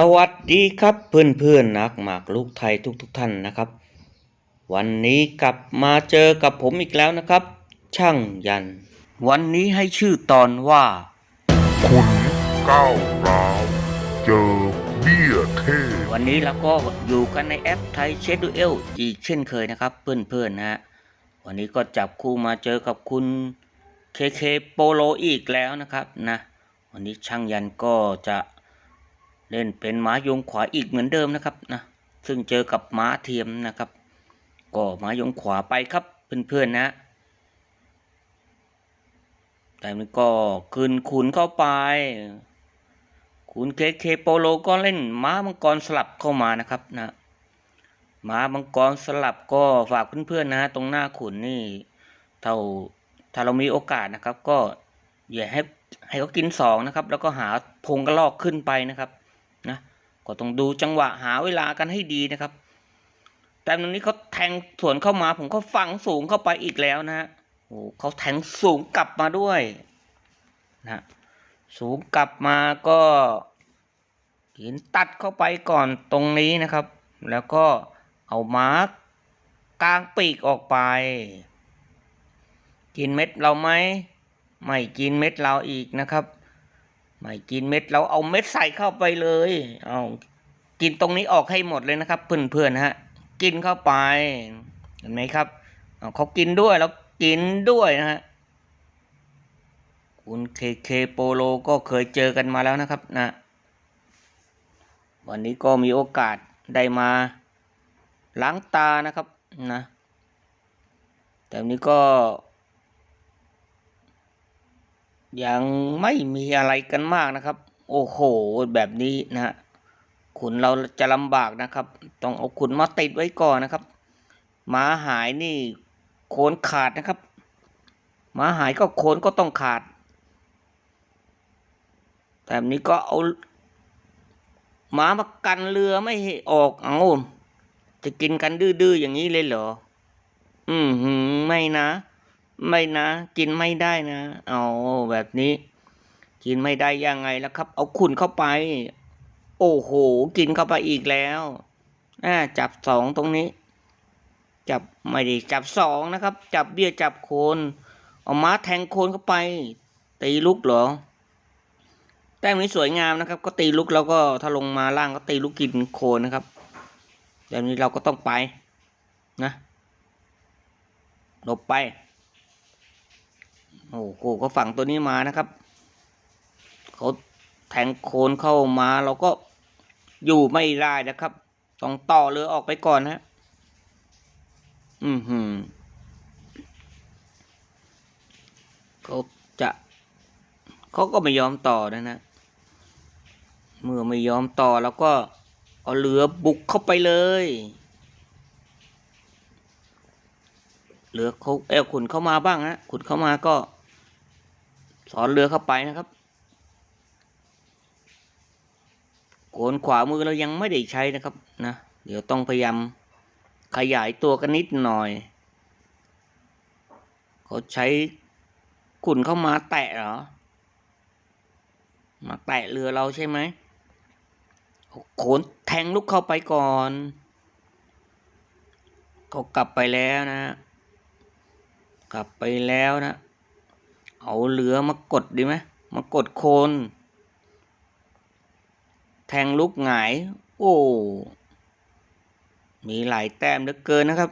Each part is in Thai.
สวัสดีครับเพื่อนเพื่อนๆนักหมากลูกไทยทุกทุกๆท่านนะครับ วันนี้กลับมาเจอกับผมอีกแล้วนะครับ ช่างยัน วันนี้ให้ชื่อตอนว่าขุนก้าวร้าวเจอเบี้ยเท่วันนี้เราก็อยู่กันในแอปไทยเชดดูเอลอีกเช่นเคยนะครับ เพื่อนๆนะฮะวันนี้ก็จับคู่มาเจอกับคุณเคเคโปโลอีกแล้วนะครับนะวันนี้ช่างยันก็จะ เล่นเป็นม้ายงขวาอีกเหมือนเดิมนะครับนะซึ่งเจอกับม้าเทียมนะครับ ก็ม้ายงขวาไปครับเพื่อนๆนะแต่มันก็คืนขุนเข้าไปคุณเคเคโปโลก็เล่นม้ามังกรสลับเข้ามานะครับนะม้ามังกรสลับก็ฝากเพื่อนๆนะตรงหน้าขุนนี่เท่าถ้าเรามีโอกาสนะครับ ก็อย่าให้ให้เขากินสองนะครับ แล้วก็หาพงกระลอกขึ้นไปนะครับ ก็ต้องดูจังหวะหาเวลากันให้ดีนะครับ แต่ตรงนี้เขาแทงสวนเข้ามาผมก็ฝังสูงเข้าไปอีกแล้วนะฮะโอ้เขาแทงสูงกลับมาด้วยนะสูงกลับมาก็หินตัดเข้าไปก่อนตรงนี้นะครับ แล้วก็เอามาร์กกลางปีกออกไป กินเม็ดเราไหมไม่กินเม็ดเราอีกนะครับ ไม่กินเม็ดเราเอาเม็ดใส่เข้าไปเลย เอากินตรงนี้ออกให้หมดเลยนะครับ เพื่อนๆนะฮะ กินเข้าไป เห็นไหมครับเอาเขากินด้วยแล้วกินด้วยนะฮะคุณเคเคโปโลก็เคยเจอกันมาแล้วนะครับนะวันนี้ก็มีโอกาสได้มาล้างตานะครับนะ แต่นี้ก็ ยังไม่มีอะไรกันมากนะครับ โอ้โห แบบนี้นะฮะขุนเราจะลำบากนะครับ ต้องเอาขุนมาติดไว้ก่อนนะครับหมาหายนี่โคนขาดนะครับหมาหายก็โคนก็ต้องขาดแต่แบบนี้ก็เอาหมามากันเรือไม่ให้ออกเอาจะกินกันดื้อๆอย่างนี้เลยเหรอ อืมไม่นะ ไม่นะ กินไม่ได้นะเอาแบบนี้ กินไม่ได้ยังไงแล้วครับ เอาขุนเข้าไป โอ้โห กินเข้าไปอีกแล้วอ่าจับสองตรงนี้ จับไม่ได้จับสองนะครับ จับเบี้ยจับโคนเอาม้าแทงโคนเข้าไป ตีลุกเหรอแต้มนี้สวยงามนะครับ ก็ตีลุกแล้วก็ถ้าลงมาล่างก็ตีลุกกินโคนนะครับแบบนี้เราก็ต้องไปนะหลบไป โอ้โหก็ฝั่งตัวนี้มานะครับเขาแทงโคนเข้ามาเราก็อยู่ไม่ได้นะครับ ต้องต่อเรือออกไปก่อนนะอือหือเขาจะเขาก็ไม่ยอมต่อนะนะ เมื่อไม่ยอมต่อแล้วก็เอาเรือบุกเข้าไปเลยเรือเขาเอลขุนเข้ามาบ้างฮะขุนเข้ามาก็ สอนเรือเข้าไปนะครับโกนขวามือเรายังไม่ได้ใช้นะครับนะเดี๋ยวต้องพยายามขยายตัวกันนิดหน่อยเขาใช้ขุนเข้ามาแตะเหรอ มาแตะเรือเราใช่ไหมโขนแทงลุกเข้าไปก่อนเขากลับไปแล้วนะ กลับไปแล้วนะ เอาเรือมากดดีไหมมากดโคน แทงลุกหงาย โอ้ มีหลายแต้มเหลือเกินนะครับ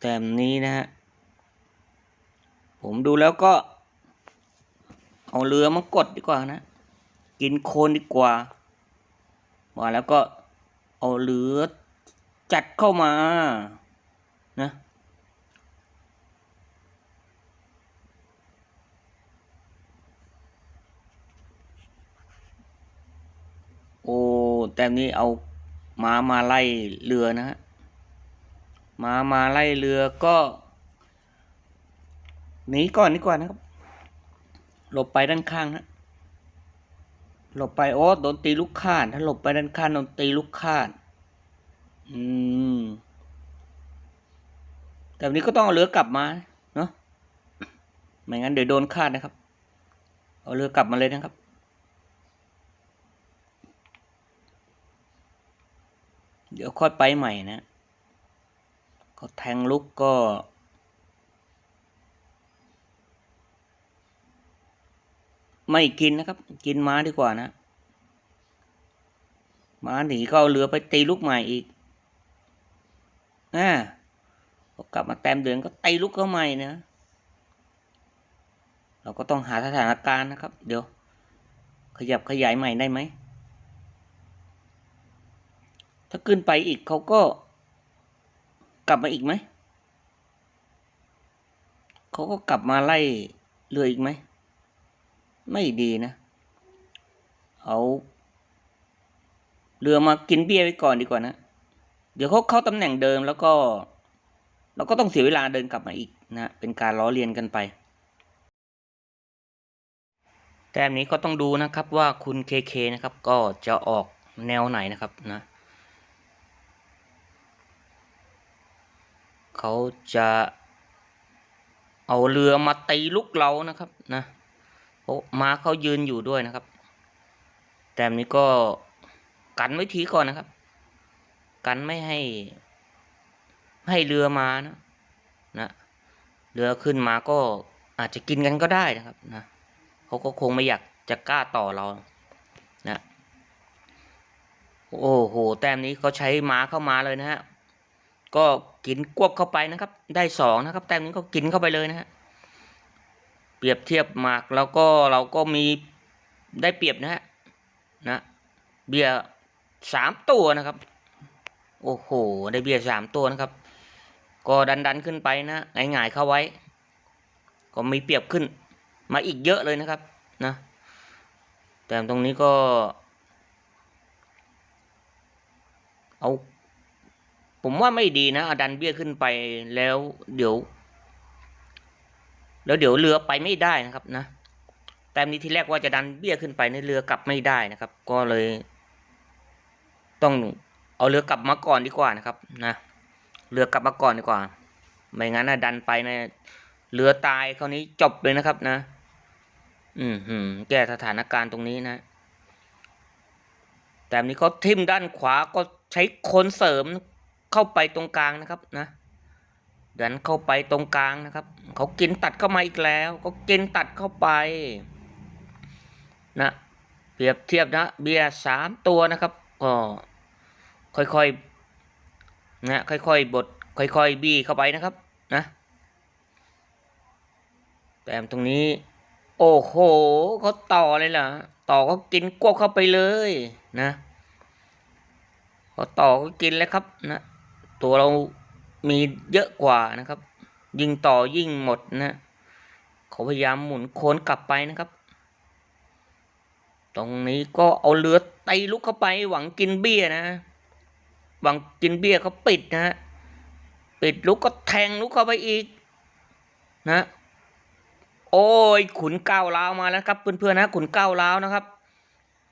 แต้มนี้นะฮะ ผมดูแล้วก็ เอาเรือมากดดีกว่านะ กินโคลนดีกว่าว่าแล้วก็เอาเรือจัดเข้ามานะ โอ้ แต่นี้เอามามาไล่เรือนะฮะมามาไล่เรือก็หนีก่อนดีกว่านะครับ หลบไปด้านข้างฮะหลบไปโอ้โดนตีลูกข่านถ้าหลบไปด้านข้างโดนตีลูกข่านอืมแต่วันนี้ก็ต้องเอาเรือกลับมาเนาะไม่งั้นเดี๋ยวโดนคาดนะครับ เอาเรือกลับมาเลยนะครับ เดี๋ยวค่อยไปใหม่นะ ก็แทงลุกก็ ไม่กินนะครับ กินม้าดีกว่านะ ม้าหนีก็เอาเรือไปตีลูกใหม่อีกอ่าพอกลับมาแต้มเดือนก็ตีลูกเขาใหม่นะ เราก็ต้องหาสถานการณ์นะครับ เดี๋ยว ขยับขยายใหม่ได้ไหม ถ้าขึ้นไปอีกเขาก็กลับมาอีกไหม เขาก็กลับมาไล่เรืออีกไหม ไม่ดีนะ เอาเรือมากินเบี้ยไว้ก่อนดีกว่านะ เดี๋ยวเขาเข้าตำแหน่งเดิมแล้วก็ เราก็ต้องเสียเวลาเดินกลับมาอีกนะ เป็นการล้อเลียนกันไป แต้มนี้ก็ต้องดูนะครับว่าคุณเคเคนะครับ ก็จะออกแนวไหนนะครับนะ เขาจะเอาเรือมาตีลุกเรานะครับนะโอ้มาเขายืนอยู่ด้วยนะครับ แต้มนี้ก็กันไว้ทีก่อนนะครับ กันไม่ให้ ให้เรือมานะนะเรือขึ้นมาก็อาจจะกินกันก็ได้นะครับนะเขาก็คงไม่อยากจะกล้าต่อเรานะโอ้โห แต้มนี้เขาใช้ม้าเข้ามาเลยนะฮะ ก็กินกวบเข้าไปนะครับ ได้สองนะครับ แต้มนี้ก็กินเข้าไปเลยนะฮะเปรียบเทียบหมากแล้วก็เราก็มีได้เปรียบนะฮะนะเบียร์สามตัวนะครับ โอ้โห ได้เบียร์สามตัวนะครับ ก็ดันดันขึ้นไปนะหงายๆเข้าไว้ ก็มีเปรียบขึ้น มาอีกเยอะเลยนะครับนะแต่ตรงนี้ก็ เอา ผมว่าไม่ดีนะอดันเบี้ยขึ้นไปแล้วเดี๋ยว แล้วเดี๋ยวเรือไปไม่ได้นะครับนะแต้มนี้ที่แรกว่าจะดันเบี้ยขึ้นไปในเรือกลับไม่ได้นะครับ ก็เลย ต้องเอาเรือกลับมาก่อนดีกว่านะครับนะเรือกลับมาก่อนดีกว่า ไม่งั้นนะดันไปนะเรือตายคราวนี้จบเลยนะครับนะ อืมหืมแก้สถานการณ์ตรงนี้นะ แต่นนี้เขาทิ่มด้านขวาก็ใช้คนเสริม เข้าไปตรงกลางนะครับนะดันเข้าไปตรงกลางนะครับ เขากินตัดเข้ามาอีกแล้วก็กินตัดเข้าไปนะเปรียบเทียบนะเบียร์สามตัวนะครับก็ค่อยๆนะค่อยๆบดค่อยๆบี้เข้าไปนะครับนะแต่ตรงนี้ โอ้โหเขาต่อเลยล่ะต่อก็กินกวบเข้าไปเลยนะเขาต่อก็กินแล้วครับนะ ตัวเรามีเยอะกว่านะครับ ยิงต่อยิ่งหมดนะเขาพยายามหมุนโค้นกลับไปนะครับ ตรงนี้ก็เอาเรือไตลุกเข้าไปหวังกินเบี้ยนะ หวังกินเบี้ยเขาปิดนะฮะปิดลุกก็แทงลุกเข้าไปอีกนะ โอ้ยขุนเก้าวล้าวมาแล้วครับเพื่อนๆนะขุนเก้าวล้าวนะครับ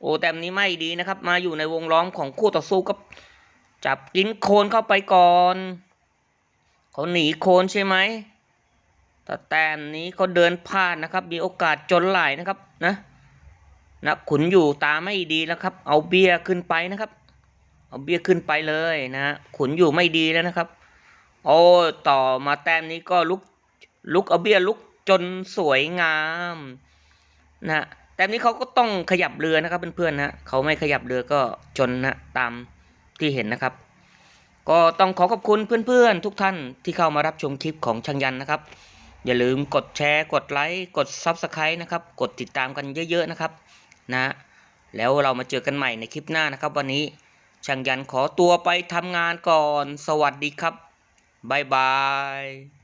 โอ้แต่มนี้ไม่ดีนะครับ มาอยู่ในวงล้อมของคู่ต่อสู้กับ จับกินโคนเข้าไปก่อนเขาหนีโคนใช่ไหมแต่แต้มนี้เขาเดินพลาดนะครับ มีโอกาสจนไหลนะครับนะนะขุนอยู่ตาไม่ดีแล้วครับ เอาเบี้ยขึ้นไปนะครับ เอาเบี้ยขึ้นไปเลยนะขุนอยู่ไม่ดีแล้วนะครับ โอ้ต่อมาแต้มนี้ก็ลุกลุกเอาเบี้ยลุกจนสวยงามนะแต้มนี้เขาก็ต้องขยับเรือนะครับเพื่อนๆนะเขาไม่ขยับเรือก็จนนะตาม ที่เห็นนะครับ ก็ต้องขอขอบคุณเพื่อนๆ ทุกท่านที่เข้ามารับชมคลิปของช่างยันนะครับ อย่าลืมกดแชร์ กดไลค์ กด s u b สไครต์นะครับ กดติดตามกันเยอะๆนะครับนะแล้วเรามาเจอกันใหม่ในคลิปหน้านะครับ วันนี้ช่างยันขอตัวไปทำงานก่อน สวัสดีครับบ๊ายบาย